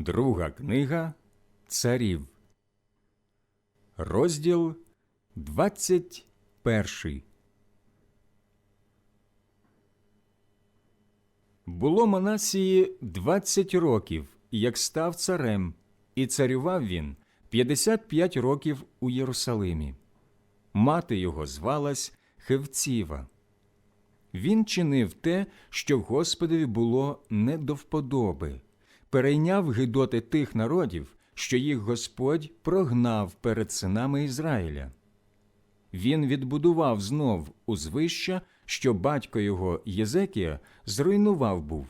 Друга книга Царів, розділ 21. Було Манасії 20 років, як став царем, і царював він 55 років у Єрусалимі. Мати його звалась Хевціва. Він чинив те, що Господові було не до вподоби, перейняв гидоти тих народів, що їх Господь прогнав перед синами Ізраїля. Він відбудував знов узвища, що батько його Єзекія зруйнував був,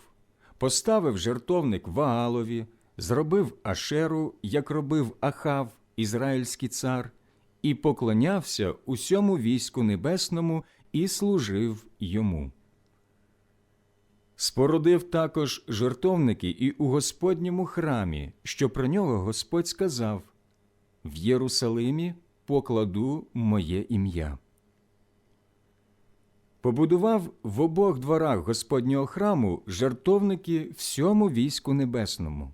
поставив жертовник Ваалові, зробив Ашеру, як робив Ахав, ізраїльський цар, і поклонявся усьому війську небесному і служив йому. Спорудив також жертовники і у Господньому храмі, що про нього Господь сказав В Єрусалимі покладу моє ім'я. Побудував в обох дворах Господнього храму жертовники всьому війську небесному,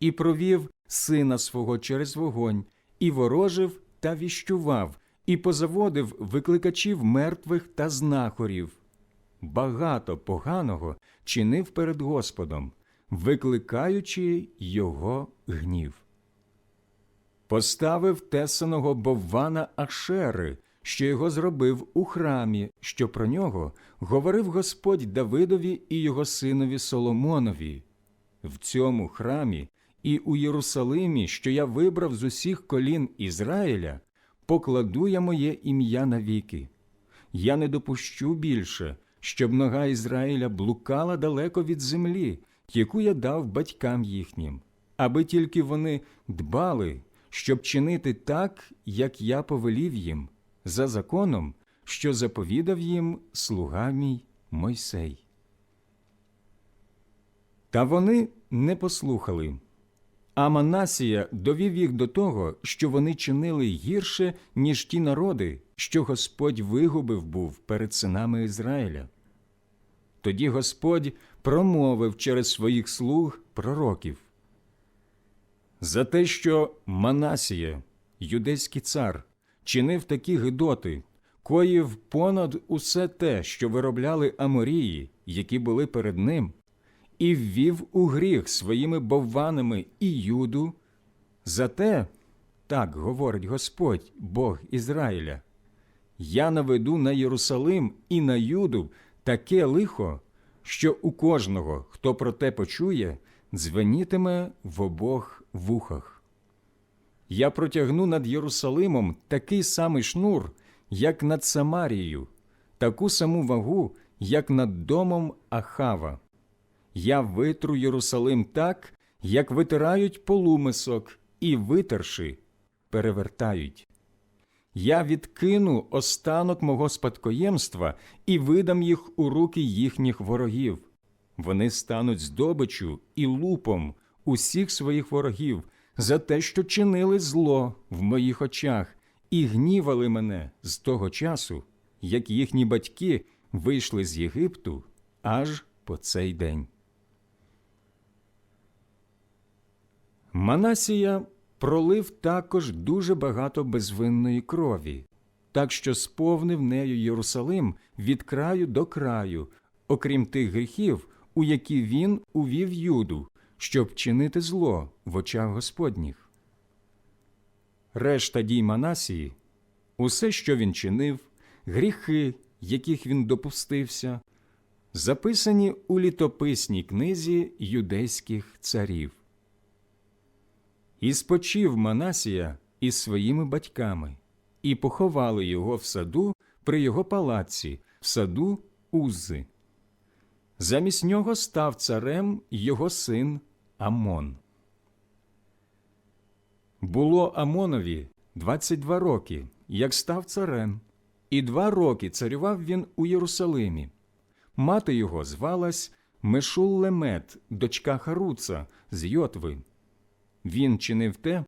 і провів сина свого через вогонь, і ворожив та віщував, і позаводив викликачів мертвих та знахорів. Багато поганого чинив перед Господом, викликаючи його гнів. Поставив тесаного боввана Ашери, що його зробив у храмі, що про нього говорив Господь Давидові і його синові Соломонові. В цьому храмі і у Єрусалимі, що я вибрав з усіх колін Ізраїля, покладу я моє ім'я навіки. Я не допущу більше, щоб нога Ізраїля блукала далеко від землі, яку я дав батькам їхнім, аби тільки вони дбали, щоб чинити так, як я повелів їм, за законом, що заповідав їм слуга мій Мойсей. Та вони не послухали. А Манасія довів їх до того, що вони чинили гірше, ніж ті народи, що Господь вигубив був перед синами Ізраїля. Тоді Господь промовив через своїх слуг пророків. За те, що Манасія, юдейський цар, чинив такі гидоти, коїв понад усе те, що виробляли Аморії, які були перед ним, і ввів у гріх своїми бовванами і юду. Зате, так говорить Господь, Бог Ізраїля, я наведу на Єрусалим і на Юду таке лихо, що у кожного, хто про те почує, дзвенітиме в обох вухах. Я протягну над Єрусалимом такий самий шнур, як над Самарією, таку саму вагу, як над домом Ахава. Я витру Єрусалим так, як витирають полумисок, і, витерши, перевертають. Я відкину останок мого спадкоємства і видам їх у руки їхніх ворогів. Вони стануть здобичу і лупом усіх своїх ворогів за те, що чинили зло в моїх очах, і гнівали мене з того часу, як їхні батьки вийшли з Єгипту аж по цей день. Манасія пролив також дуже багато безвинної крові, так що сповнив нею Єрусалим від краю до краю, окрім тих гріхів, у які він увів юду, щоб чинити зло в очах Господніх. Решта дій Манасії, усе, що він чинив, гріхи, яких він допустився, записані у літописній книзі юдейських царів. І спочив Манасія із своїми батьками, і поховали його в саду при його палаці, в саду Узи. Замість нього став царем його син Амон. Було Амонові 22 роки, як став царем, і два роки царював він у Єрусалимі. Мати його звалась Мешуллемет, дочка Харуца з Йотви. Він чинив те,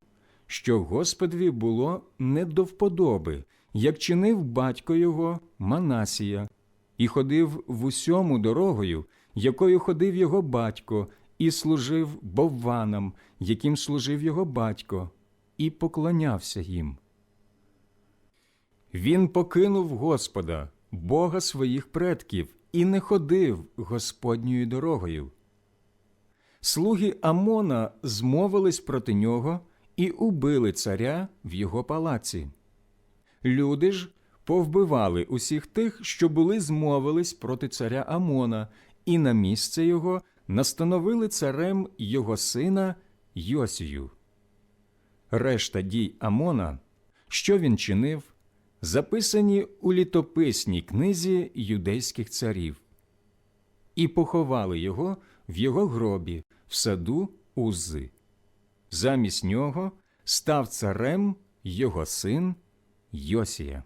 що Господові було не до вподоби, як чинив батько його Манасія, і ходив в усьому дорогою, якою ходив його батько, і служив бовванам, яким служив його батько, і поклонявся їм. Він покинув Господа, Бога своїх предків, і не ходив Господньою дорогою. Слуги Амона змовились проти нього і убили царя в його палаці. Люди ж повбивали усіх тих, що були змовились проти царя Амона, і на місце його настановили царем його сина Йосію. Решта дій Амона, що він чинив, записані у літописній книзі юдейських царів, і поховали його в його гробі в саду Узи. Замість нього став царем його син Йосія.